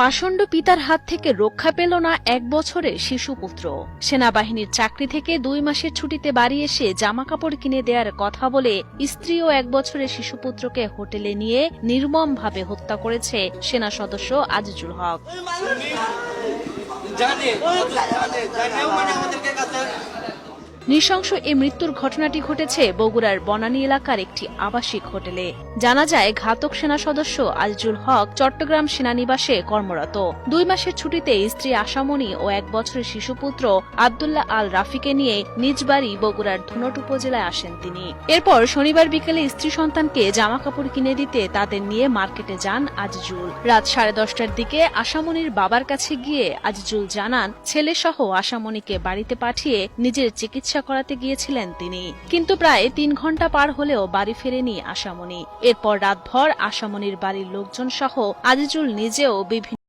পাষণ্ড পিতার হাত থেকে রক্ষা পেল না এক বছরের শিশুপুত্র সেনাবাহিনীর চাকরি থেকে দুই মাসের ছুটিতে বাড়ি এসে জামা কাপড় কিনে দেওয়ার কথা বলে স্ত্রী ও এক বছরের শিশুপুত্রকে হোটেলে নিয়ে নির্মমভাবে হত্যা করেছে সেনা সদস্য আজিজুল হক জানে জানে জানেও মানে আমাদেরকে কাছে নৃশংস এই মৃত্যুর ঘটনাটি ঘটেছে বগুড়ার বনানী এলাকার একটি আবাসিক হোটেলে। জানা যায়, ঘাতক সেনা সদস্য আজিজুল হক চট্টগ্রাম সেনানিবাসে কর্মরত। দুই মাসের ছুটিতে স্ত্রী আশামণি ও এক বছরের শিশুপুত্র আবদুল্লাহ আল রাফিকে নিয়ে নিজ বাড়ি বগুড়ার ধুনট উপজেলায় আসেন তিনি। এরপর শনিবার বিকেলে স্ত্রী সন্তানকে জামা কাপড় কিনে দিতে তাদের নিয়ে মার্কেটে যান আজিজুল। রাত সাড়ে দশটার দিকে আশামণির বাবার কাছে গিয়ে আজিজুল জানান ছেলে সহ আশামণিকে বাড়িতে পাঠিয়ে নিজের চিকিৎসা করাতে গিয়েছিলেন তিনি। কিন্তু প্রায় তিন ঘণ্টা পার হলেও বাড়ি ফেরেনি আশামণি। এরপর রাতভর আশামণির বাড়ির লোকজন সহ আজিজুল নিজেও বিভিন্ন